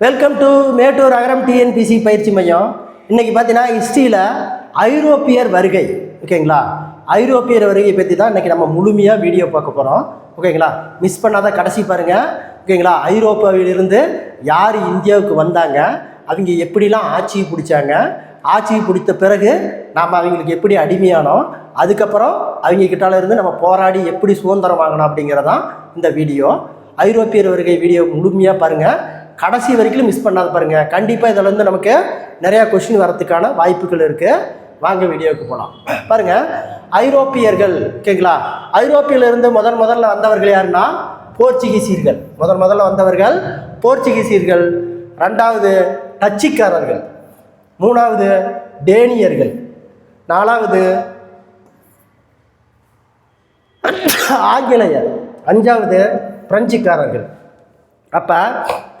Welcome to Mettur Agaram TNPSC பயிற்சி மையம். இன்னைக்கு பார்த்தீங்கன்னா ஹிஸ்ட்ரியில் ஐரோப்பியர் வருகை ஓகேங்களா ஐரோப்பியர் வருகை பற்றி தான் இன்னைக்கு நம்ம முழுமையாக வீடியோ பார்க்க போகிறோம் ஓகேங்களா மிஸ் பண்ணாத கடைசி பாருங்கள் ஓகேங்களா ஐரோப்பாவிலிருந்து யார் இந்தியாவுக்கு வந்தாங்க? அவங்க எப்படிலாம் ஆட்சி பிடிச்சாங்க? ஆட்சி பிடித்த பிறகு நாம் அவங்களுக்கு எப்படி அடிமையானோம்? அதுக்கப்புறம் அவங்க கிட்டால இருந்து நம்ம போராடி எப்படி சுதந்திரம் வாங்கணும் அப்படிங்கிறதான் இந்த வீடியோ ஐரோப்பியர் வருகை வீடியோ முழுமையாக பாருங்கள் கடைசி வரைக்கும் மிஸ் பண்ணாத பாருங்கள் கண்டிப்பாக இதில் வந்து நமக்கு நிறையா கொஷின் வரத்துக்கான வாய்ப்புகள் இருக்குது வாங்க வீடியோவுக்கு போகலாம் பாருங்கள் ஐரோப்பியர்கள் ஓகேங்களா ஐரோப்பியிலிருந்து முதல் முதல்ல வந்தவர்கள் யாருன்னா? போர்ச்சுகீசியர்கள். முதல் முதல்ல வந்தவர்கள் போர்ச்சுகீசியர்கள். ரெண்டாவது டச்சுக்காரர்கள். மூணாவது டேனியர்கள். நாலாவது ஆங்கிலேயர். அஞ்சாவது பிரெஞ்சுக்காரர்கள். அப்போ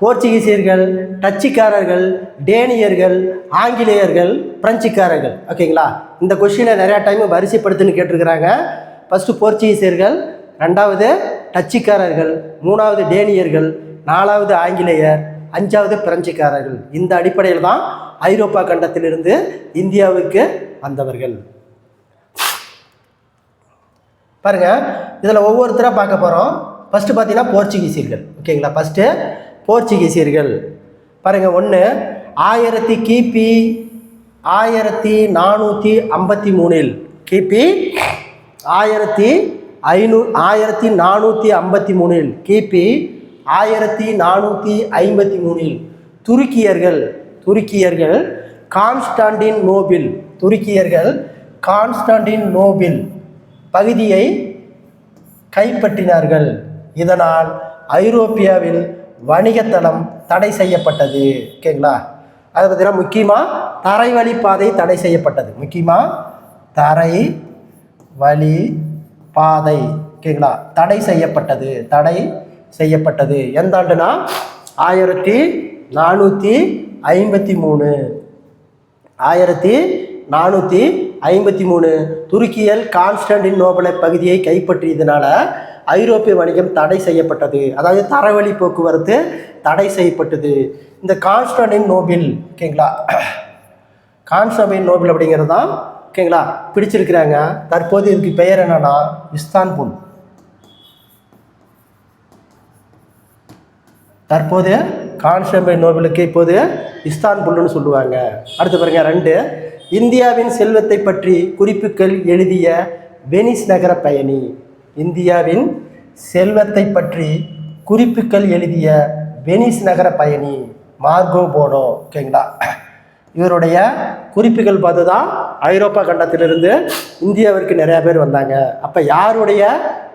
போர்ச்சுகீசியர்கள் டச்சுக்காரர்கள் டேனியர்கள் ஆங்கிலேயர்கள் பிரெஞ்சுக்காரர்கள். ஓகேங்களா? இந்த கொஷினை நிறையா டைம் வரிசைப்படுத்துன்னு கேட்டிருக்கிறாங்க. ஃபஸ்ட்டு போர்ச்சுகீசியர்கள் ரெண்டாவது டச்சுக்காரர்கள் மூணாவது டேனியர்கள் நாலாவது ஆங்கிலேயர் அஞ்சாவது பிரெஞ்சுக்காரர்கள். இந்த அடிப்படையில் தான் ஐரோப்பா கண்டத்திலிருந்து இந்தியாவுக்கு வந்தவர்கள். பாருங்கள் இதில் ஒவ்வொருத்தராக பார்க்க போகிறோம் ஃபஸ்ட்டு பார்த்தீங்கன்னா போர்ச்சுகீசியர்கள். ஓகேங்களா? ஃபஸ்ட்டு போர்ச்சுகீசியர்கள். பாருங்கள் ஒன்று ஆயிரத்தி கிபி ஆயிரத்தி நானூற்றி ஐம்பத்தி மூணில் கிபி ஆயிரத்தி ஐநூ ஆயிரத்தி நானூற்றி ஐம்பத்தி மூணில் கிபி ஆயிரத்தி நானூற்றி ஐம்பத்தி மூணில் துருக்கியர்கள் துருக்கியர்கள் கான்ஸ்டாண்டின் நோபில் துருக்கியர்கள் கான்ஸ்டாண்டின் நோபில் பகுதியை கைப்பற்றினார்கள். இதனால் ஐரோப்பியாவில் வணிகத்தளம் தடை செய்யப்பட்டது. ஓகேங்களா? அது பார்த்தீங்கன்னா முக்கியமாக தரை வழி பாதை தடை செய்யப்பட்டது. முக்கியமாக தரை வழி பாதை ஓகேங்களா? தடை செய்யப்பட்டது. தடை செய்யப்பட்டது. எந்த ஆண்டுனா? ஆயிரத்தி நானூற்றி ஐம்பத்தி மூணு. ஆயிரத்தி நானூற்றி ஐம்பத்தி மூணு துருக்கியல் கான்ஸ்டன்டின் நோபலை பகுதியை கைப்பற்றியதுனால ஐரோப்பிய வணிகம் தடை செய்யப்பட்டது. அதாவது தரவழி போக்குவரத்து தடை செய்யப்பட்டது. இந்த கான்ஸ்டன்டின் நோபில் ஓகேங்களா? கான்ஸ்டன்டின் நோபில் அப்படிங்கிறது தான் ஓகேங்களா? பிடிச்சிருக்கிறாங்க. தற்போது இதுக்கு பெயர் என்னன்னா இஸ்தான்புல். தற்போது கான்ஸ்டன்டைன் நோபிலுக்கு இப்போது இஸ்தான்புல்னு சொல்லுவாங்க. அடுத்து பாருங்க ரெண்டு. இந்தியாவின் செல்வத்தை பற்றி குறிப்புகள் எழுதிய வெனிஸ் நகர பயணி. இந்தியாவின் செல்வத்தை பற்றி குறிப்புகள் எழுதிய வெனிஸ் நகர பயணி மார்கோ போடோ ஓகேங்களா? இவருடைய குறிப்புகள் பார்த்து தான் ஐரோப்பா கண்டத்திலிருந்து இந்தியாவிற்கு நிறையா பேர் வந்தாங்க. அப்போ யாருடைய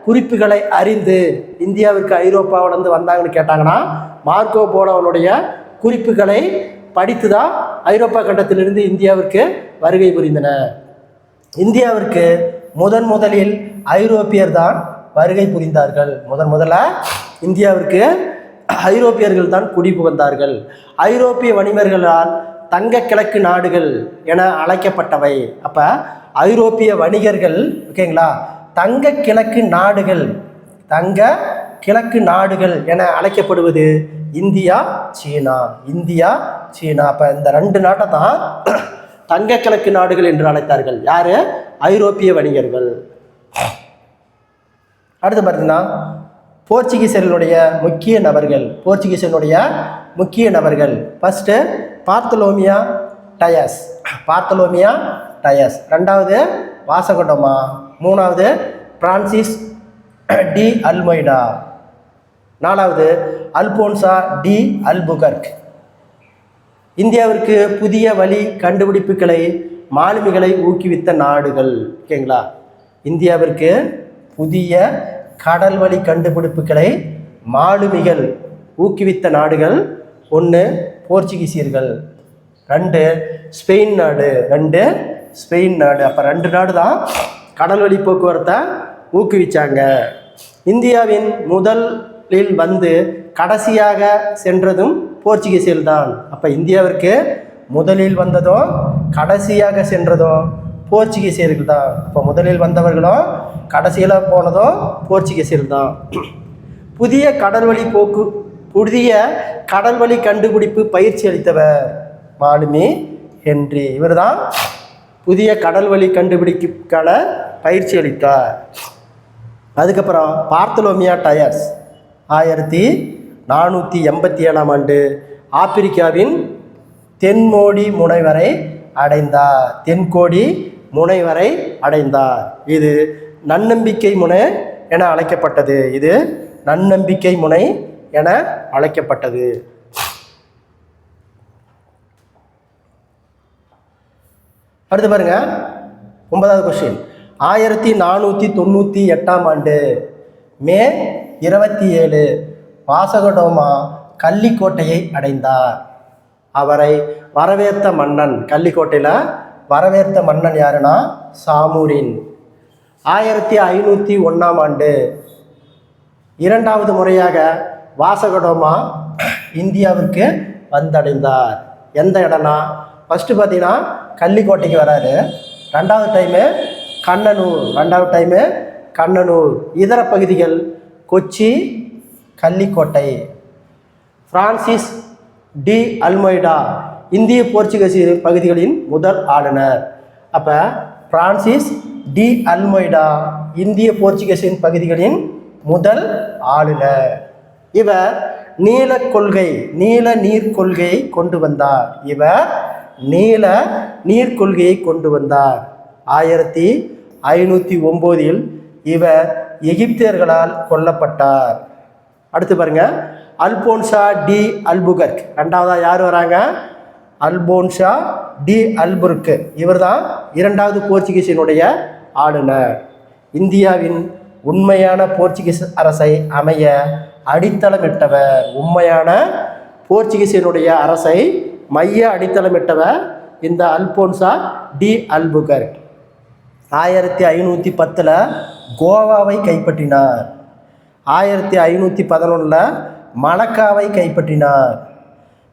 குறிப்புகளை அறிந்து இந்தியாவிற்கு ஐரோப்பாவிலேருந்து வந்தாங்கன்னு கேட்டாங்கன்னா மார்க்கோ போடோவனுடைய குறிப்புகளை படித்து தான் ஐரோப்பா கண்டத்திலிருந்து இந்தியாவிற்கு வருகை புரிந்தன. இந்தியாவிற்கு முதன் முதலில் ஐரோப்பியர் தான் வருகை புரிந்தார்கள். முதன் முதல்ல இந்தியாவிற்கு ஐரோப்பியர்கள் தான் குடிபுகுந்தார்கள் ஐரோப்பிய வணிகர்களால் தங்க கிழக்கு நாடுகள் என அழைக்கப்பட்டவை. அப்போ ஐரோப்பிய வணிகர்கள் ஓகேங்களா தங்க கிழக்கு நாடுகள் தங்க கிழக்கு நாடுகள் என அழைக்கப்படுவது இந்தியா சீனா. இந்தியா சீனா. அப்போ இந்த ரெண்டு நாட்டை தான் தங்க கிழக்கு நாடுகள் என்று அழைத்தார்கள். யார்? ஐரோப்பிய வணிகர்கள். அடுத்து பார்த்தீங்கன்னா போர்ச்சுகீசர்களுடைய முக்கிய நபர்கள். போர்ச்சுகீசனுடைய முக்கிய நபர்கள். First Bartholomew Dias. Bartholomew Dias. ரெண்டாவது வாசகொண்டமா மூணாவது பிரான்சிஸ் டி அல்மொய்டா. நாலாவது அல்போன்சா டி அல்புகர்க். இந்தியாவிற்கு புதிய வழி கண்டுபிடிப்புகளை மாலுமிகளை ஊக்குவித்த நாடுகள் ஓகேங்களா? இந்தியாவிற்கு புதிய கடல் வழி கண்டுபிடிப்புகளை மாலுமிகள் ஊக்குவித்த நாடுகள் ஒன்று போர்ச்சுகீசியர்கள் ரெண்டு ஸ்பெயின் நாடு ரெண்டு ஸ்பெயின் நாடு. அப்போ ரெண்டு நாடு தான் கடல் வழி போக்குவரத்தை ஊக்குவிச்சாங்க. இந்தியாவின் முதல் முதலில் வந்து கடைசியாக சென்றதும் போர்ச்சுகீசியர்கள் தான் அப்போ இந்தியாவிற்கு முதலில் வந்ததும் கடைசியாக சென்றதும் போர்ச்சுகீசியர்கள் தான் இப்போ முதலில் வந்தவர்களும் கடைசியில் போனதும் போர்ச்சுகீசியர்கள் தான் புதிய கடல்வழி போக்கு புதிய கடல்வழி கண்டுபிடிப்பு பயிற்சி அளித்தவர் மாலுமி ஹென்றி. இவர்தான் புதிய கடல்வழி கண்டுபிடிக்கான பயிற்சி அளித்தார். அதுக்கப்புறம் பார்த்தலோமியா டயர்ஸ். ஆயிரத்தி நானூற்றி எண்பத்தி ஏழாம் ஆண்டு ஆப்பிரிக்காவின் தென்மோடி முனை வரை அடைந்தார். தென்கோடி முனை வரை அடைந்தார். இது நன்னம்பிக்கை முனை என அழைக்கப்பட்டது. இது நன்னம்பிக்கை முனை என அழைக்கப்பட்டது. அடுத்து பாருங்க. ஒன்பதாவது கொஸ்டின் ஆயிரத்தி நானூற்றி தொண்ணூற்றி எட்டாம் ஆண்டு மே இருபத்தி ஏழு வாசகடோமா கள்ளிக்கோட்டையை அடைந்தார். அவரை வரவேற்ற மன்னன் கள்ளிக்கோட்டையில் வரவேற்ற மன்னன் யாருன்னா? சாமூரின். ஆயிரத்தி ஐநூற்றி ஒன்றாம் ஆண்டு இரண்டாவது முறையாக வாசகடோமா இந்தியாவிற்கு வந்தடைந்தார். எந்த இடம்னா? ஃபஸ்ட்டு பார்த்தீங்கன்னா கள்ளிக்கோட்டைக்கு வராரு. ரெண்டாவது டைமு கண்ணனூர் ரெண்டாவது டைமு கண்ணனூர். இதர பகுதிகள் Kochi Kallikottai. Francis de Almeida இந்திய போர்ச்சுகீஸ் பகுதிகளின் முதல் ஆளுநர். அப்போ பிரான்சிஸ் டி அல்மொய்டா இந்திய போர்ச்சுகீசின் பகுதிகளின் முதல் ஆளுநர். இவர் நீல கொள்கை நீல நீர் கொள்கையை கொண்டு வந்தார். இவர் நீல நீர் கொள்கையை கொண்டு வந்தார். ஆயிரத்தி ஐநூற்றி ஒம்போதில் இவர் எகிப்தியர்களால் கொல்லப்பட்டார். அடுத்து பாருங்க அல்போன்சா டி அல்புகர்க். ரெண்டாவதா யார் வராங்க? Alfonso de Albuquerque. இவர்தான் இரண்டாவது போர்ச்சுகீசினுடைய ஆளுநர். இந்தியாவின் உண்மையான போர்ச்சுகீஸ் அரசை அமைய அடித்தளமிட்டவர். உண்மையான போர்ச்சுகீசினுடைய அரசை மைய அடித்தளமிட்டவர் இந்த அல்போன்சா டி அல்புகர்க். ஆயிரத்தி ஐநூற்றி பத்தில் கோவாவை கைப்பற்றினார். ஆயிரத்தி ஐநூற்றி பதினொன்றில் மலக்காவை கைப்பற்றினார்.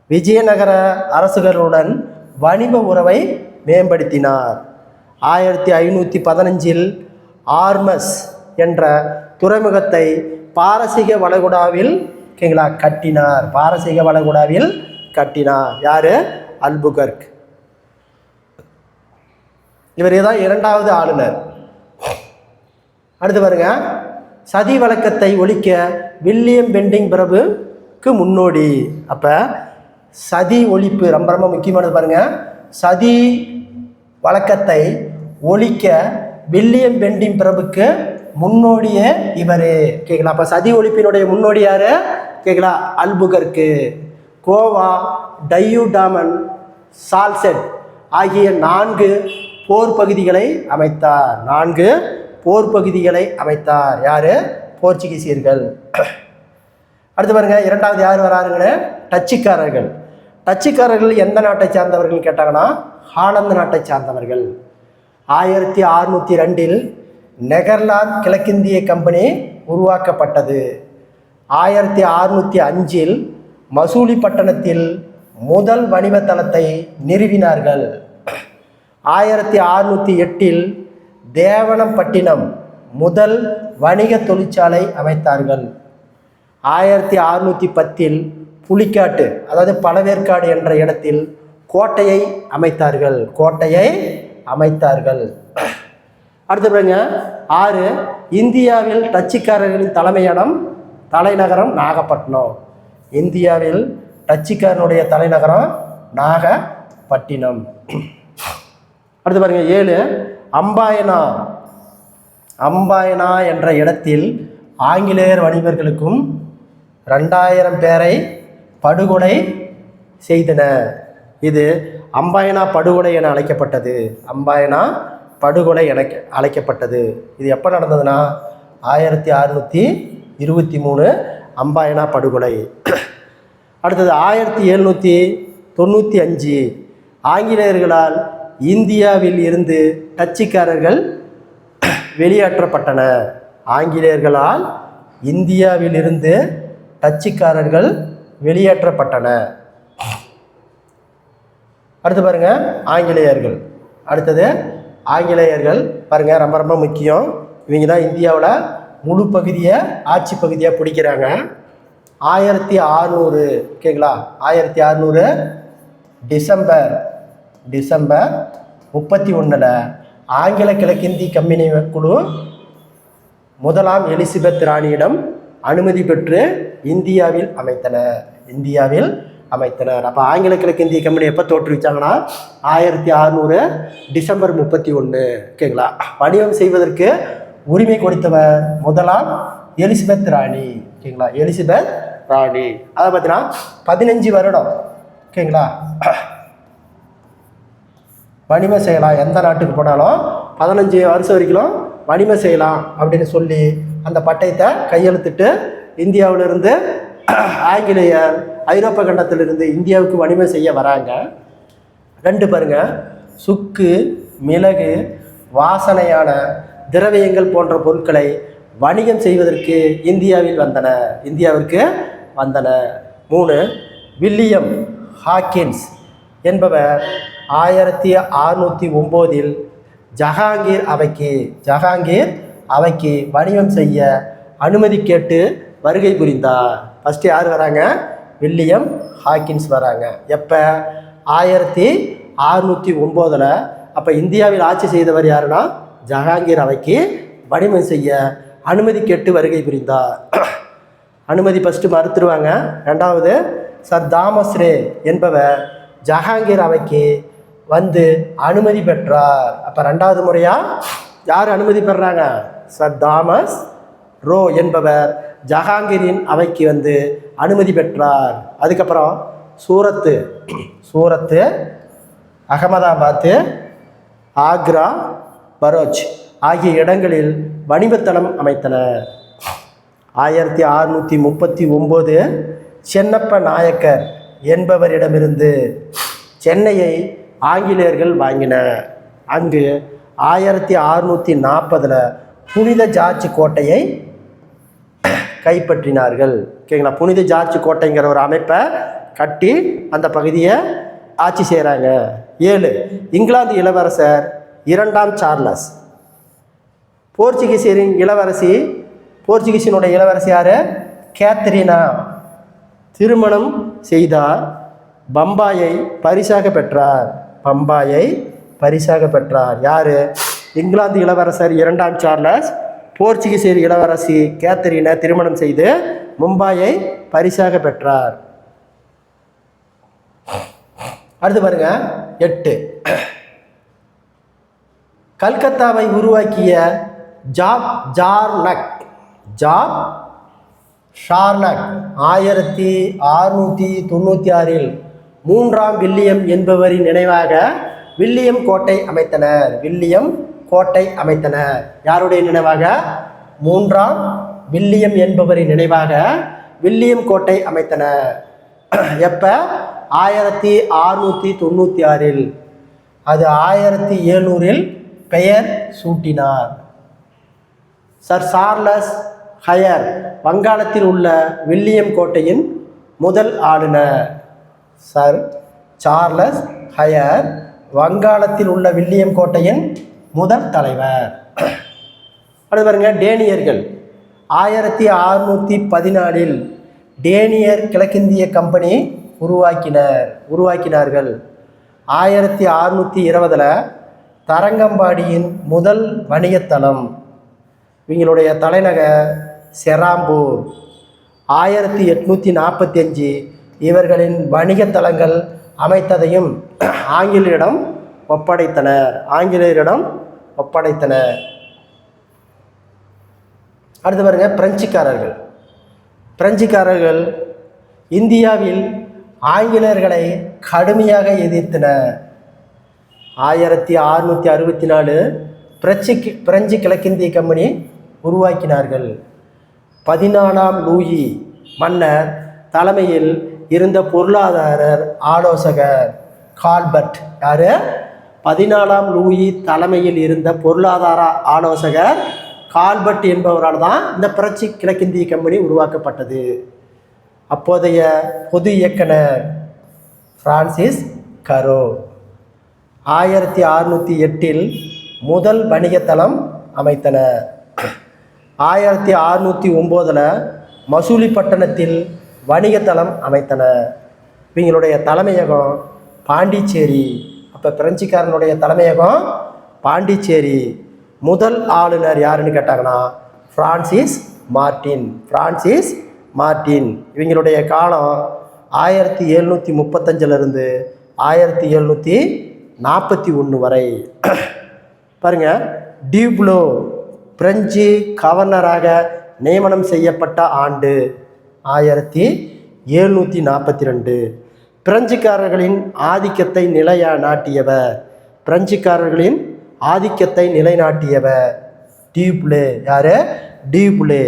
விஜயநகர அரசுகளுடன் வணிக உறவை மேம்படுத்தினார். ஆயிரத்தி ஐநூற்றி பதினஞ்சில் ஆர்மஸ் என்ற துறைமுகத்தை பாரசீக வளைகுடாவில் ஓகேங்களா கட்டினார். பாரசீக வளைகுடாவில் கட்டினார். யார்? அல்புகர்க். இவர் தான் இரண்டாவது ஆளுநர். அடுத்து பாருங்க. சதி வழக்கத்தை ஒழிக்க வில்லியம் பெண்டிங் பிரபுக்கு முன்னோடி. அப்போ சதி ஒழிப்பு ரொம்ப ரொம்ப முக்கியமானது பாருங்க. சதி வழக்கத்தை ஒழிக்க வில்லியம் பெண்டிங் பிரபுக்கு முன்னோடியே இவர். கேட்கலாம். அப்போ சதி ஒழிப்பினுடைய முன்னோடி யார்? கேட்கலாம். அல்புகர்க்கு. கோவா டையூ டாமன் சால்செட் ஆகிய நான்கு போர் பகுதிகளை அமைத்தார். நான்கு போர் பகுதிகளை அமைத்தார். யார்? போர்ச்சுகீசியர்கள். அடுத்து பாருங்க இரண்டாவது யார் வராருங்கன்னு? டச்சுக்காரர்கள். டச்சுக்காரர்கள் எந்த நாட்டை சார்ந்தவர்கள் கேட்டாங்கன்னா ஹாலந்து நாட்டை சார்ந்தவர்கள். ஆயிரத்தி அறுநூற்றி ரெண்டில் நெதர்லாந்து கிழக்கிந்திய கம்பெனி உருவாக்கப்பட்டது. ஆயிரத்தி அறுநூற்றி அஞ்சில் மசூலி பட்டணத்தில் முதல் வணிக தளத்தை நிறுவினார்கள். ஆயிரத்தி அறுநூற்றி எட்டில் தேவனம்பட்டினம் முதல் வணிக தொழிற்சாலை அமைத்தார்கள். ஆயிரத்தி அறுநூற்றி பத்தில் புலிக்காட்டு அதாவது பழவேற்காடு என்ற இடத்தில் கோட்டையை அமைத்தார்கள். கோட்டையை அமைத்தார்கள். அடுத்து பாருங்க ஆறு இந்தியாவில் டச்சுக்காரர்களின் தலைமையிடம் தலைநகரம் நாகப்பட்டினம். இந்தியாவில் டச்சுக்காரனுடைய தலைநகரம் நாகப்பட்டினம். அடுத்து பாருங்க ஏழு. அம்பாயனா. அம்பாயனா என்ற இடத்தில் ஆங்கிலேயர் வணிகர்களுக்கும் ரெண்டாயிரம் பேரை படுகொலை செய்தன. இது அம்பாயனா படுகொலை என அழைக்கப்பட்டது. அம்பாயனா படுகொலை என அழைக்கப்பட்டது. இது எப்போ நடந்ததுன்னா ஆயிரத்தி அறுநூற்றி இருபத்தி மூணு அம்பாயனா படுகொலை. அடுத்தது ஆயிரத்தி எழுநூற்றி தொண்ணூற்றி அஞ்சு. ஆங்கிலேயர்களால் இந்தியாவில் இருந்து டச்சுக்காரர்கள் வெளியேற்றப்பட்டன. ஆங்கிலேயர்களால் இந்தியாவில் இருந்து டச்சுக்காரர்கள் வெளியேற்றப்பட்டன. அடுத்து பாருங்க ஆங்கிலேயர்கள். அடுத்தது ஆங்கிலேயர்கள். பாருங்க ரொம்ப ரொம்ப முக்கியம். இவங்க தான் இந்தியாவில் முழு பகுதியை ஆட்சி பகுதியாக பிடிக்கிறாங்க. ஆயிரத்தி அறுநூறு ஓகேங்களா ஆயிரத்தி அறுநூறு டிசம்பர் டிசம்பர் முப்பத்தி ஒன்றில் ஆங்கில கிழக்கிந்தி கம்பெனி குழு முதலாம் எலிசபெத் ராணியிடம் அனுமதி பெற்று இந்தியாவில் அமைத்தனர் இந்தியாவில் அமைத்தனர். அப்போ ஆங்கில கிழக்கிந்திய கம்பெனி எப்போ தோற்றுவிச்சாங்கன்னா ஆயிரத்தி அறுநூறு டிசம்பர் முப்பத்தி ஒன்று ஓகேங்களா? வணிகம் செய்வதற்கு உரிமை கொடுத்தவர் முதலாம் எலிசபெத் ராணி ஓகேங்களா? எலிசபெத் ராணி. அதை பார்த்தீங்கன்னா பதினஞ்சு வருடம் ஓகேங்களா? வணிமை செய்யலாம் எந்த நாட்டுக்கு போனாலும் பதினஞ்சு வருஷம் வரைக்கும் வணிமை செய்யலாம் அப்படின்னு சொல்லி அந்த பட்டயத்தை கையெழுத்திட்டு இந்தியாவிலிருந்து ஆங்கிலேயர் ஐரோப்பா கண்டத்திலிருந்து இந்தியாவுக்கு வணிமை செய்ய வராங்க. ரெண்டு பாருங்க சுக்கு மிளகு வாசனையான திரவியங்கள் போன்ற பொருட்களை வணிகம் செய்வதற்கு இந்தியாவில் வந்தன. இந்தியாவிற்கு வந்தன. மூணு வில்லியம் ஹாக்கின்ஸ் என்பவர் ஆயிரத்தி அறுநூற்றி ஒம்போதில் ஜஹாங்கீர் அவைக்கு ஜஹாங்கீர் அவைக்கு வணிகம் செய்ய அனுமதி கேட்டு வருகை புரிந்தார். ஃபஸ்ட்டு யார் வராங்க? வில்லியம் ஹாக்கின்ஸ் வராங்க. எப்போ? ஆயிரத்தி அறுநூற்றி ஒம்போதில். அப்போ இந்தியாவில் ஆட்சி செய்தவர் யாருன்னா? ஜஹாங்கீர் அவைக்கு வணிகம் செய்ய அனுமதி கேட்டு வருகை புரிந்தார். அனுமதி ஃபஸ்ட்டு மறுத்துருவாங்க. ரெண்டாவது சர் தாமஸ் ரே என்பவர் ஜஹாங்கீர் அவைக்கு வந்து அனுமதி பெற்றார். அப்போ ரெண்டாவது முறையாக யார் அனுமதி பெறாங்க சர் தாமஸ் ரோ என்பவர் ஜஹாங்கீரின் அவைக்கு வந்து அனுமதி பெற்றார். அதுக்கப்புறம் சூரத்து சூரத்து அகமதாபாத்து ஆக்ரா பரோச் ஆகிய இடங்களில் வணிகத்தளம் அமைத்தனர் ஆயிரத்தி அறுநூற்றி முப்பத்தி ஒம்பது சென்னப்ப நாயக்கர் என்பவரிடமிருந்து சென்னையை ஆங்கிலேயர்கள் வாங்கின. அங்கு ஆயிரத்தி அறுநூற்றி நாற்பதில் புனித ஜார்ஜ் கோட்டையை கைப்பற்றினார்கள். ஓகேங்களா புனித ஜார்ஜ் கோட்டைங்கிற ஒரு அமைப்பை கட்டி அந்த பகுதியை ஆட்சி செய்கிறாங்க ஏழு இங்கிலாந்து இளவரசர் இரண்டாம் சார்லஸ். போர்ச்சுகீசியரின் இளவரசி போர்ச்சுகீசியனுடைய இளவரசி யார்? கேத்ரினா திருமணம் செய்தார் பம்பாயை பரிசாக பெற்றார். பம்பாயை பரிசாக பெற்றார். யார்? இங்கிலாந்து இளவரசர் இரண்டாம் சார்லஸ் போர்ச்சுகீசியர் இளவரசி கேத்தரினை திருமணம் செய்து மும்பாயை பரிசாக பெற்றார். அடுத்து பாருங்க எட்டு. கல்கத்தாவை உருவாக்கிய ஜாப் ஜார்னக் ஜாப் ஷார்னக் ஆயிரத்தி அறுநூற்றி தொண்ணூற்றி ஆறில் மூன்றாம் வில்லியம் என்பவரின் நினைவாக வில்லியம் கோட்டை அமைத்தனர். வில்லியம் கோட்டை அமைத்தனர். யாருடைய நினைவாக? மூன்றாம் வில்லியம் என்பவரின் நினைவாக வில்லியம் கோட்டை அமைத்தனர். எப்போ? ஆயிரத்தி அறுநூற்றி தொண்ணூற்றி ஆறில் அது ஆயிரத்தி எழுநூறில் பெயர் சூட்டினார். சர் சார்லஸ் ஹயர் வங்காளத்தில் உள்ள வில்லியம் கோட்டையின் முதல் ஆளுநர். சர் சார்லஸ் ஹயர் வங்காளத்தில் உள்ள வில்லியம் கோட்டையின் முதல் தலைவர். அடுத்து பாருங்க டேனியர்கள். ஆயிரத்தி அறுநூற்றி பதினாலில் டேனியர் கிழக்கிந்திய கம்பெனி உருவாக்கினர் உருவாக்கினார்கள். ஆயிரத்தி அறுநூற்றி இருபதில் தரங்கம்பாடியின் முதல் வணிகத்தலம் இவங்களுடைய தலைநகர் செராம்பூர். ஆயிரத்தி எட்நூற்றி நாற்பத்தி அஞ்சு இவர்களின் வணிகத் தலங்கள் அமைத்ததையும் ஆங்கிலேயரிடம் ஒப்படைத்தனர் ஆங்கிலேயரிடம் ஒப்படைத்தனர் அடுத்து பாருங்க பிரெஞ்சுக்காரர்கள். பிரெஞ்சுக்காரர்கள் இந்தியாவில் ஆங்கிலேயர்களை கடுமையாக எதிர்த்தனர் ஆயிரத்தி அறுநூற்றி அறுபத்தி நாலு பிரெஞ்சு பிரெஞ்சு கிழக்கிந்திய கம்பெனி உருவாக்கினார்கள். பதினாலாம் லூயி மன்னர் தலைமையில் இருந்த பொருளாதாரர் ஆலோசகர் கால்பர்ட் யார்? பதினாலாம் லூயி தலைமையில் இருந்த பொருளாதார ஆலோசகர் கால்பர்ட் என்பவரால் தான் இந்த புரட்சி கிழக்கிந்திய கம்பெனி உருவாக்கப்பட்டது. அப்போதைய பொது இயக்குனர் பிரான்சிஸ் கரோ. ஆயிரத்தி அறுநூற்றி எட்டில் முதல் வணிகத்தளம் அமைத்தனர். ஆயிரத்தி அறுநூற்றி ஒம்போதில் மசூலிப்பட்டணத்தில் வணிகத்தளம் அமைத்தன இவங்களுடைய தலைமையகம் பாண்டிச்சேரி. அப்போ பிரெஞ்சுக்காரனுடைய தலைமையகம் பாண்டிச்சேரி. முதல் ஆளுநர் யாருன்னு கேட்டாங்கன்னா ஃப்ரான்சிஸ் மார்ட்டின். Francis Martin. இவங்களுடைய காலம் ஆயிரத்தி எழுநூற்றி முப்பத்தஞ்சிலிருந்து ஆயிரத்தி எழுநூற்றி நாற்பத்தி ஒன்று வரை. பாருங்கள் டியூப்ளோ பிரெஞ்சு கவர்னராக நியமனம் செய்யப்பட்ட ஆண்டு. ஆயிரத்தி எழுநூற்றி நாற்பத்தி ரெண்டு பிரெஞ்சுக்காரர்களின் ஆதிக்கத்தை நிலையா நாட்டியவர். பிரெஞ்சுக்காரர்களின் ஆதிக்கத்தை நிலைநாட்டியவர். டியூப்ளே யாரு? டியூப்ளே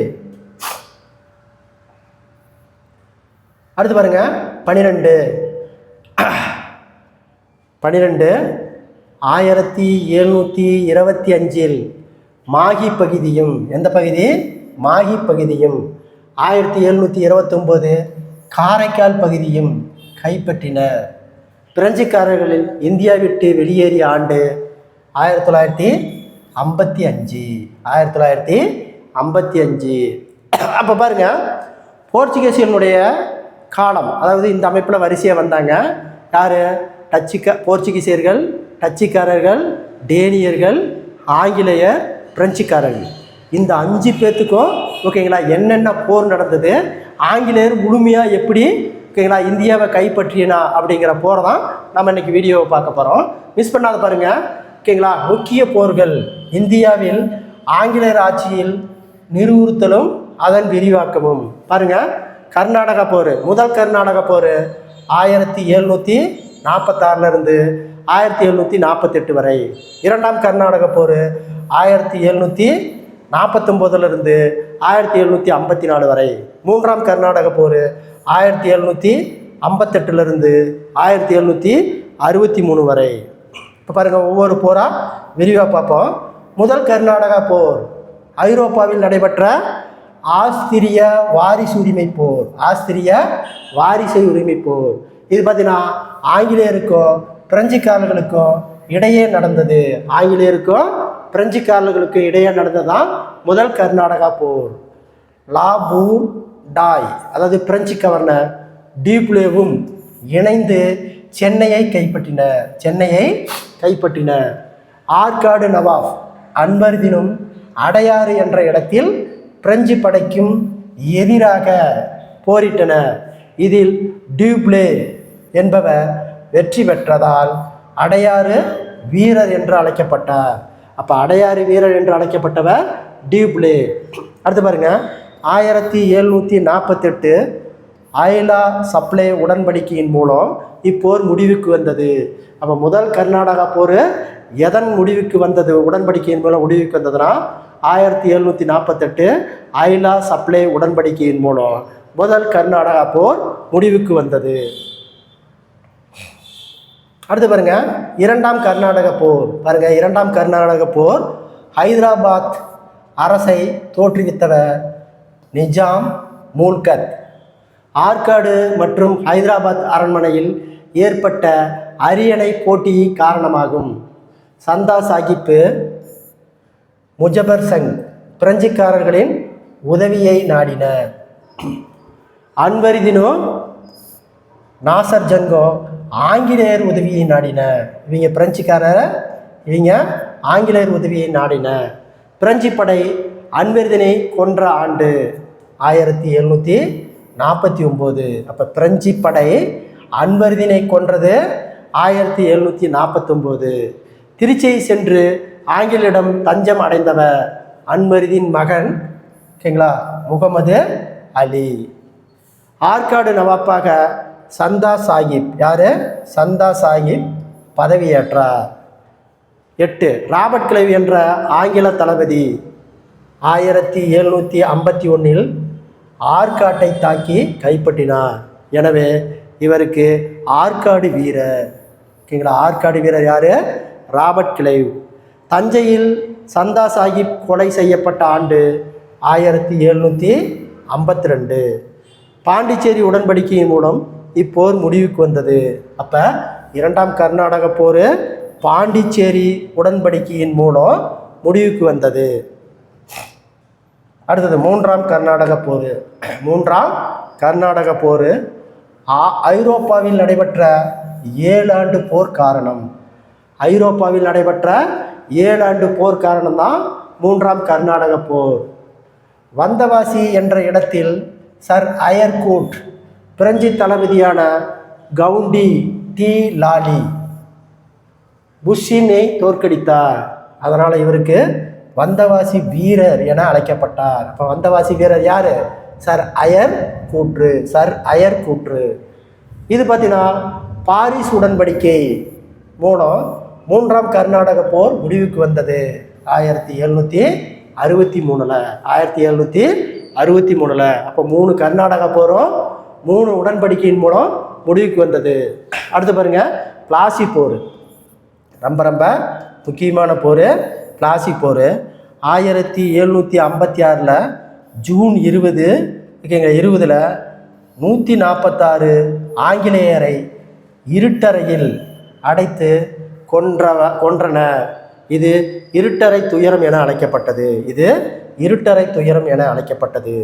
அடுத்து பாருங்க. பனிரெண்டு. பன்னிரெண்டு ஆயிரத்தி எழுநூற்றி இருபத்தி அஞ்சில் மாகி பகுதியும் எந்த பகுதி? மாகி பகுதியும். ஆயிரத்தி எழுநூற்றி இருபத்தொம்போது காரைக்கால் பகுதியும் கைப்பற்றினர் பிரெஞ்சுக்காரர்களில் இந்தியா விட்டு வெளியேறிய ஆண்டு ஆயிரத்தி தொள்ளாயிரத்தி ஐம்பத்தி அஞ்சு. ஆயிரத்தி தொள்ளாயிரத்தி ஐம்பத்தி அஞ்சு. அப்போ பாருங்க போர்ச்சுகீசியனுடைய காலம் அதாவது இந்த அமைப்பில் வரிசையாக வந்தாங்க. யார்? டச்சுக்க போர்ச்சுகீசியர்கள் டச்சுக்காரர்கள் டேனியர்கள் ஆங்கிலேயர் பிரெஞ்சுக்காரர்கள். இந்த அஞ்சு பேர்த்துக்கும் ஓகேங்களா? என்னென்ன போர் நடந்தது? ஆங்கிலேயர் முழுமையாக எப்படி ஓகேங்களா இந்தியாவை கைப்பற்றினா அப்படிங்கிற போரை தான் நம்ம இன்னைக்கு வீடியோவை பார்க்க போகிறோம் மிஸ் பண்ணாத பாருங்கள் ஓகேங்களா? முக்கிய போர்கள் இந்தியாவில் ஆங்கிலேயர் ஆட்சியில் நிறுவுறுத்தலும் அதன் விரிவாக்கமும். பாருங்கள் கர்நாடகா போர் முதல் கர்நாடக போர் ஆயிரத்தி எழுநூற்றி நாற்பத்தாறுலேருந்து ஆயிரத்தி எழுநூற்றி நாற்பத்தெட்டு வரை. இரண்டாம் கர்நாடக போர் ஆயிரத்தி எழுநூற்றி நாற்பத்தொம்போதுலேருந்து ஆயிரத்தி எழுநூற்றி ஐம்பத்தி நாலு வரை மூன்றாம் கர்நாடக போர் ஆயிரத்தி எழுநூற்றி ஐம்பத்தெட்டுலேருந்து ஆயிரத்தி எழுநூற்றி அறுபத்தி மூணு வரை. இப்போ பாருங்கள் ஒவ்வொரு போராக விரிவாக பார்ப்போம். முதல் கர்நாடகா போர் ஐரோப்பாவில் நடைபெற்ற ஆஸ்திரிய வாரிசு உரிமை போர் ஆஸ்திரிய வாரிசு உரிமை போர். இது பார்த்தீங்கன்னா ஆங்கிலேயருக்கும் பிரெஞ்சுக்காரர்களுக்கும் இடையே நடந்தது. ஆங்கிலேயருக்கும் பிரெஞ்சுக்காரர்களுக்கும் இடையே நடந்ததான் முதல் கர்நாடகா போர். லாபூர் டாய் அதாவது பிரெஞ்சு கவர்னர் டியூப்ளேவும் இணைந்து சென்னையை கைப்பற்றினர். சென்னையை கைப்பற்றினர். ஆற்காடு நவாப் அன்பர்தினும் அடையாறு என்ற இடத்தில் பிரெஞ்சு படைக்கும் எதிராக போரிட்டனர். இதில் டியூப்ளே என்பவர் வெற்றி பெற்றதால் அடையாறு வீரர் என்று அழைக்கப்பட்டார். அப்போ அடையாறு வீரர் என்று அழைக்கப்பட்டவர் டியூப்ளே. அடுத்து பாருங்க. ஆயிரத்தி எழுநூற்றி நாற்பத்தெட்டு ஆயிலா சப்ளை உடன்படிக்கையின் மூலம் இப்போர் முடிவுக்கு வந்தது. அப்போ முதல் கர்நாடகா போர் எதன் முடிவுக்கு வந்தது? உடன்படிக்கையின் மூலம் முடிவுக்கு வந்ததுன்னா ஆயிரத்தி எழுநூற்றி நாற்பத்தெட்டு ஐலா சப்ளை உடன்படிக்கையின் மூலம் முதல் கர்நாடகா போர் முடிவுக்கு வந்தது. அடுத்து பாருங்க. இரண்டாம் கர்நாடக போர். பாருங்க. இரண்டாம் கர்நாடக போர் ஹைதராபாத் அரசை தோற்றுவித்தவர் நிஜாம் மூல்கத். ஆற்காடு மற்றும் ஹைதராபாத் அரண்மனையில் ஏற்பட்ட அரியணை போட்டி காரணமாகும். சந்தா சாஹிப்பு முஜபர் சங் பிரெஞ்சுக்காரர்களின் உதவியை நாடினர் அன்வரிதினோ நாசர் ஜங்கோ ஆங்கிலேயர் உதவியை நாடினர் இவங்க பிரெஞ்சுக்காரர் இவங்க ஆங்கிலேயர் உதவியை நாடினர் பிரெஞ்சு படை அன்வரிதனை கொன்ற ஆண்டு ஆயிரத்தி எழுநூற்றி நாற்பத்தி ஒம்பது. அப்போ பிரெஞ்சு படை அன்வரிதினை கொன்றது ஆயிரத்தி எழுநூற்றி நாற்பத்தொம்போது. திருச்சியை சென்று ஆங்கிலிடம் தஞ்சம் அடைந்தவர் அன்வரிதின் மகன் ஓகேங்களா? முகமது அலி. ஆற்காடு நவாப்பாக சந்தா சாஹிப் யார்? சந்தா சாஹிப் பதவியேற்றார். எட்டு ராபர்ட் கிளைவ் என்ற ஆங்கில தளபதி. ஆயிரத்தி எழுநூற்றி ஐம்பத்தி ஒன்றில் ஆற்காட்டை தாக்கி கைப்பற்றினார். எனவே இவருக்கு ஆற்காடு வீரர். ஓகேங்களா? ஆற்காடு வீரர் யார்? Robert Clive. தஞ்சையில் சந்தா சாஹிப் கொலை செய்யப்பட்ட ஆண்டு ஆயிரத்தி எழுநூற்றி ஐம்பத்தி ரெண்டு பாண்டிச்சேரி உடன்படிக்கையின் மூலம் இப்போர் முடிவுக்கு வந்தது. அப்போ இரண்டாம் கர்நாடக போர் பாண்டிச்சேரி உடன்படிக்கையின் மூலம் முடிவுக்கு வந்தது. அடுத்தது மூன்றாம் கர்நாடக போர். மூன்றாம் கர்நாடக போர். ஆ- ஐரோப்பாவில் நடைபெற்ற ஏழு ஆண்டு போர் காரணம். ஐரோப்பாவில் நடைபெற்ற ஏழு ஆண்டு போர் காரணம்தான் மூன்றாம் கர்நாடக போர். வந்தவாசி என்ற இடத்தில் சர் அயர்கூட் பிரெஞ்சு தளபதியான கவுண்டி டி லாலி புஷ்ஷினை தோற்கடித்தார். அதனால் இவருக்கு வந்தவாசி வீரர் என அழைக்கப்பட்டார். அப்போ வந்தவாசி வீரர் யார்? சர் அயர் கூற்று சர் அயர் கூற்று. இது பார்த்தீங்கன்னா பாரிஸ் உடன்படிக்கை மூலம் மூன்றாம் கர்நாடக போர் முடிவுக்கு வந்தது. ஆயிரத்தி எழுநூற்றி அறுபத்தி மூணில் ஆயிரத்தி எழுநூற்றி அறுபத்தி மூணில். அப்போ மூணு கர்நாடக போரும் மூணு உடன்படிக்கையின் மூலம் முடிவுக்கு வந்தது. அடுத்து பாருங்கள் பிளாசி போர். ரொம்ப ரொம்ப முக்கியமான போர் பிளாசி போர். ஆயிரத்தி எழுநூற்றி ஐம்பத்தி ஆறில் ஜூன் இருபது ஓகேங்க இருபதில் நூற்றி நாற்பத்தாறு ஆங்கிலேயரை இருட்டறையில் அடைத்து கொன்றவ கொன்றன. இது இருட்டறை துயரம் என அழைக்கப்பட்டது. இது இருட்டறை துயரம் என அழைக்கப்பட்டது.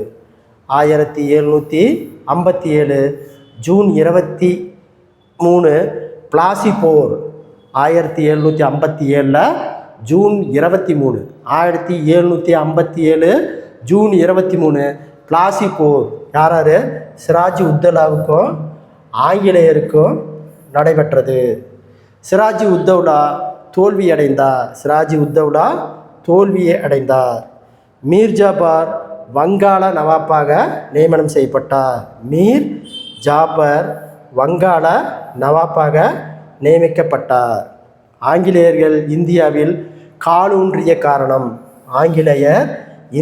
ஆயிரத்தி எழுநூற்றி ஐம்பத்தி ஏழு ஜூன் இருபத்தி மூணு பிளாசி போர். ஆயிரத்தி எழுநூற்றி ஐம்பத்தி ஏழில் ஜூன் இருபத்தி மூணு. ஆயிரத்தி எழுநூற்றி ஐம்பத்தி ஏழு ஜூன் இருபத்தி மூணு. பிளாசி போர். யாராரு? சிராஜ் உத்தலாவுக்கும் ஆங்கிலேயருக்கும் நடைபெற்றது. சிராஜி உத்தவ்லா தோல்வி அடைந்தார் சிராஜ் உத்தவ்லா தோல்வியை அடைந்தார் மீர்ஜாபார் வங்காள நவாப்பாக நியமனம் செய்யப்பட்டார். மீர் ஜாபர் வங்காள நவாப்பாக நியமிக்கப்பட்டார். ஆங்கிலேயர்கள் இந்தியாவில் காலூன்றிய காரணம். ஆங்கிலேயர்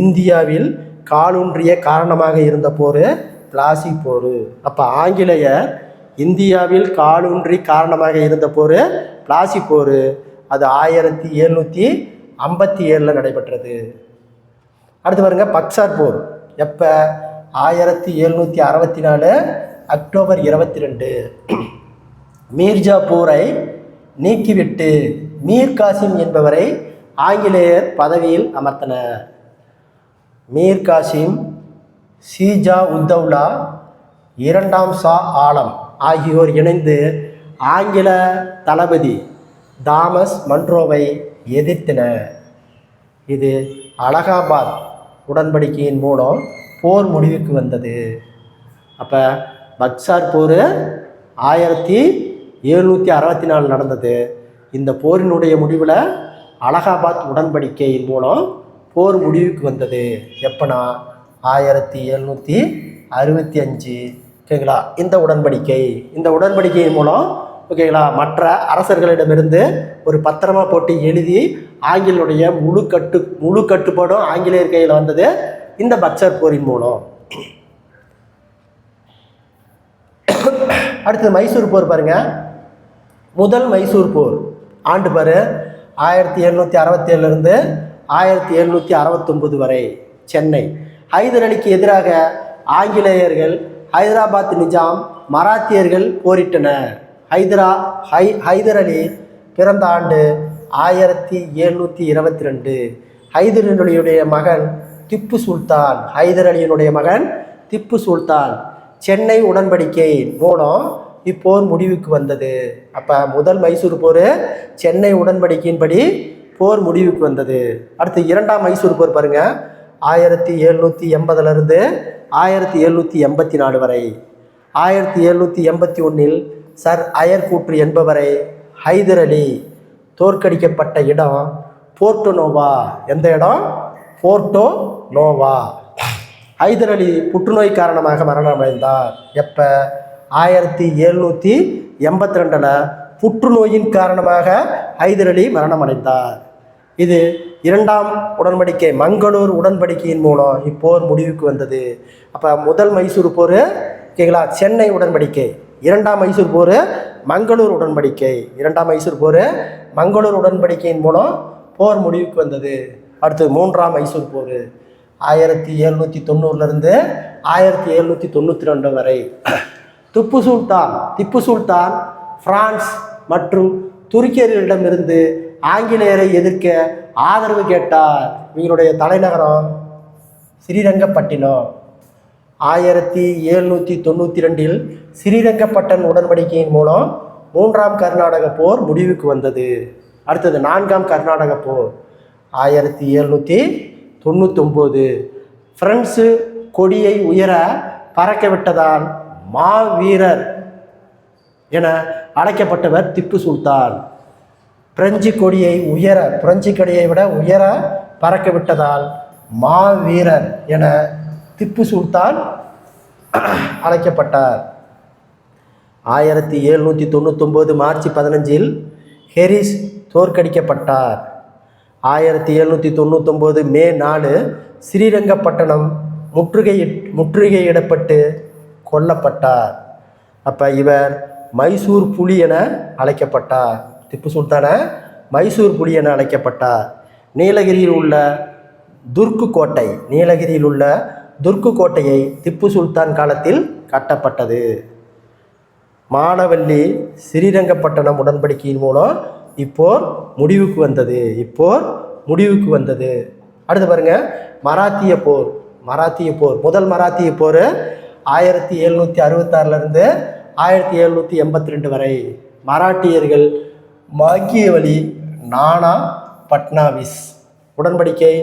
இந்தியாவில் காலூன்றிய காரணமாக இருந்த போர் பிளாசி போர். அப்போ ஆங்கிலேயர் இந்தியாவில் காலூன்றி காரணமாக இருந்த போர் பிளாசி போர். அது ஆயிரத்தி எழுநூற்றி ஐம்பத்தி ஏழில் நடைபெற்றது. அடுத்து பாருங்க பக்சார் போர். எப்போ? ஆயிரத்தி எழுநூற்றி அறுபத்தி நாலு அக்டோபர் இருபத்தி ரெண்டு. மீர்ஜாப்பூரை நீக்கிவிட்டு மீர் காசிம் என்பவரை ஆங்கிலேயர் பதவியில் அமர்த்தனர். மீர் காசிம் சீஜா உத்தவுலா இரண்டாம் ஷா ஆலம் ஆகியோர் இணைந்து ஆங்கில தளபதி தாமஸ் மன்ரோவை எதிர்த்தனர். இது அலகாபாத் உடன்படிக்கையின் மூலம் போர் முடிவுக்கு வந்தது. அப்போ பக்சார் போர் ஆயிரத்தி எழுநூற்றி அறுபத்தி நாலு நடந்தது. இந்த போரினுடைய முடிவில் அலகாபாத் உடன்படிக்கையின் மூலம் போர் முடிவுக்கு வந்தது. எப்போனா? ஆயிரத்தி எழுநூற்றி அறுபத்தி அஞ்சு. ஓகேங்களா? இந்த உடன்படிக்கை. இந்த உடன்படிக்கையின் மூலம் ஓகேங்களா மற்ற அரசர்களிடமிருந்து ஒரு பத்திரமா போட்டு எழுதி ஆங்கிலனுடைய முழு கட்டு முழு கட்டுப்பாடும் ஆங்கிலேயர் கையில் வந்தது இந்த பக்சர் போரின் மூலம். அடுத்தது மைசூர் போர் பாருங்கள் முதல் மைசூர் போர். ஆண்டு பாரு ஆயிரத்தி எழுநூற்றி அறுபத்தேழுலேருந்து ஆயிரத்தி எழுநூற்றி அறுபத்தொம்பது வரை சென்னை. ஹைதர் அலிக்கு எதிராக ஆங்கிலேயர்கள் ஹைதராபாத் நிஜாம் மராத்தியர்கள் போரிட்டனர் ஹைதரா ஹை ஹைதர் அலி பிறந்த ஆண்டு ஆயிரத்தி எழுநூற்றி இருபத்தி ரெண்டு. ஹைதர் அலியுடைய மகன் திப்பு சுல்தான். ஹைதர் அலியினுடைய மகன் திப்பு சுல்தான். சென்னை உடன்படிக்கை மூலம் இப்போர் முடிவுக்கு வந்தது. அப்போ முதல் மைசூர் போர் சென்னை உடன்படிக்கையின்படி போர் முடிவுக்கு வந்தது. அடுத்து இரண்டாம் மைசூர் போர் பாருங்க. ஆயிரத்தி எழுநூற்றி எண்பதுலேருந்து ஆயிரத்தி எழுநூற்றி எண்பத்தி நாலு வரை. ஆயிரத்தி எழுநூற்றி எண்பத்தி ஒன்றில் சர் அயர்கூற்று என்பவரை ஹைதர் அலி தோற்கடிக்கப்பட்ட இடம் போர்ட்டோ நோவா. எந்த இடம்? போர்ட்டோ நோவா. ஹைதர் அலி புற்றுநோய் காரணமாக மரணமடைந்தார். எப்போ? ஆயிரத்தி எழுநூற்றி எண்பத்தி ரெண்டில் புற்றுநோயின் காரணமாக ஹைதர் அலி மரணமடைந்தார். இது இரண்டாம் உடன்படிக்கை மங்களூர் உடன்படிக்கையின் மூலம் இப்போர் முடிவுக்கு வந்தது. அப்போ முதல் மைசூர் போர் ஓகேங்களா சென்னை உடன்படிக்கை. இரண்டாம் மைசூர் போர் மங்களூர் உடன்படிக்கை. இரண்டாம் மைசூர் போர் மங்களூர் உடன்படிக்கையின் மூலம் போர் முடிவுக்கு வந்தது. அடுத்து மூன்றாம் மைசூர் போர். ஆயிரத்தி எழுநூற்றி தொண்ணூறுலேருந்து ஆயிரத்தி எழுநூற்றி தொண்ணூற்றி ரெண்டு வரை. திப்பு சுல்தான் திப்பு சுல்தான் பிரான்ஸ் மற்றும் துருக்கியர்களிடமிருந்து ஆங்கிலேயரை எதிர்க்க ஆதரவு கேட்டார். இவங்களுடைய தலைநகரம் ஸ்ரீரங்கப்பட்டினம் ஆயிரத்தி எழுநூற்றி தொண்ணூற்றி ரெண்டில் ஸ்ரீரங்கப்பட்டன் உடன்படிக்கையின் மூலம் மூன்றாம் கர்நாடக போர் முடிவுக்கு வந்தது. அடுத்தது நான்காம் கர்நாடக போர். ஆயிரத்தி எழுநூற்றி தொண்ணூத்தொம்போது. ஃப்ரெண்ட்ஸு கொடியை உயர பறக்க விட்டதால் மாவீரர் என அழைக்கப்பட்டவர் திப்பு சுல்தான். பிரெஞ்சு கொடியை உயர பிரெஞ்சு கொடியை விட உயர பறக்க விட்டதால் மாவீரர் என திப்பு சுல்தான் அழைக்கப்பட்டார். ஆயிரத்தி எழுநூற்றி தொண்ணூத்தொம்போது மார்ச் பதினஞ்சில் ஹெரிஸ் தோற்கடிக்கப்பட்டார். ஆயிரத்தி எழுநூற்றி தொண்ணூத்தொம்போது மே நாலு ஸ்ரீரங்கப்பட்டணம் முற்றுகை முற்றுகையிடப்பட்டு கொல்லப்பட்டார். அப்போ இவர் மைசூர் புலி என அழைக்கப்பட்டார். திப்பு சுல்தான மைசூர் புலி என அழைக்கப்பட்டார். நீலகிரியில் உள்ள துர்க்கு கோட்டை நீலகிரியில் உள்ள துர்க்கு கோட்டையை திப்பு சுல்தான் காலத்தில் கட்டப்பட்டது. மானவல்லி ஸ்ரீரங்கப்பட்டணம் உடன்படிக்கையின் மூலம் இப்போர் முடிவுக்கு வந்தது. இப்போர் முடிவுக்கு வந்தது. அடுத்து பாருங்க மராத்திய போர் மராத்திய போர் முதல் மராத்திய போர் ஆயிரத்தி எழுநூற்றி அறுபத்தாறுலேருந்து ஆயிரத்தி எழுநூற்றி எண்பத்தி ரெண்டு வரை மராட்டியர்கள் மாக்கியவழி நானா பட்னாவிஸ் உடன்படிக்கை.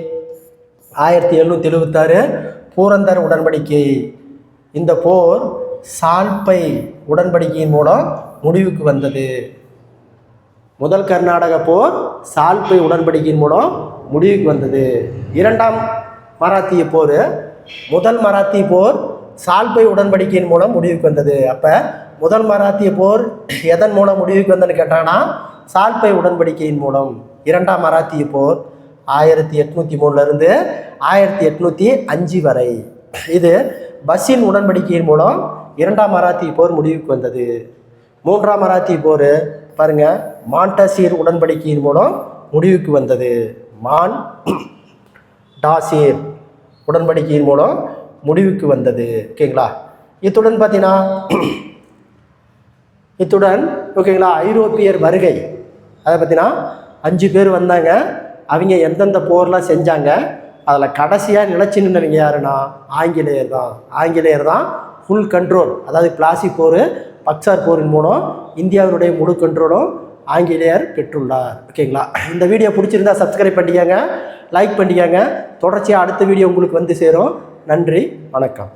ஆயிரத்தி எழுநூற்றி எழுபத்தாறு பூரந்தர் உடன்படிக்கை. இந்த போர் சால்பை உடன்படிக்கையின் மூலம் முடிவுக்கு வந்தது. முதல் கர்நாடக போர் சால்பை உடன்படிக்கையின் மூலம் முடிவுக்கு வந்தது. இரண்டாம் மராத்திய போர் முதல் மராத்திய போர் சால்பை உடன்படிக்கையின் மூலம் முடிவுக்கு வந்தது. அப்போ முதல் மராத்திய போர் எதன் மூலம் முடிவுக்கு வந்ததுன்னு கேட்டான்னா சால்பை உடன்படிக்கையின் மூலம். இரண்டாம் மராத்திய போர் ஆயிரத்தி எட்நூற்றி மூணுலேருந்து ஆயிரத்தி எட்நூற்றி அஞ்சு வரை. இது பஸ்ஸின் உடன்படிக்கையின் மூலம் இரண்டாம் மராத்திய போர் முடிவுக்கு வந்தது. மூன்றாம் மராத்திய போர் பாருங்க மான்டசீர் உடன்படிக்கையின் மூலம் முடிவுக்கு வந்தது. மான் டாசீர் உடன்படிக்கையின் மூலம் முடிவுக்கு வந்தது. ஓகேங்களா? இத்துடன் பார்த்தீங்கன்னா இத்துடன் ஓகேங்களா ஐரோப்பியர் வருகை. அதை பார்த்தீங்கன்னா அஞ்சு பேர் வந்தாங்க. அவங்க எந்தெந்த போர்லாம் செஞ்சாங்க. அதில் கடைசியாக நிலச்சி நின்றவங்க யாருன்னா ஆங்கிலேயர் தான். ஆங்கிலேயர் தான் ஃபுல் கண்ட்ரோல் அதாவது பிளாசி போர் பக்சார் போரின் மூலம் இந்தியாவினுடைய முழு கண்ட்ரோலும் ஆங்கிலேயர் பெற்றுள்ளார். ஓகேங்களா? இந்த வீடியோ பிடிச்சிருந்தா சப்ஸ்கிரைப் பண்ணிக்கங்க லைக் பண்ணிக்கங்க. தொடர்ச்சியாக அடுத்த வீடியோ உங்களுக்கு வந்து சேரும். நன்றி வணக்கம்.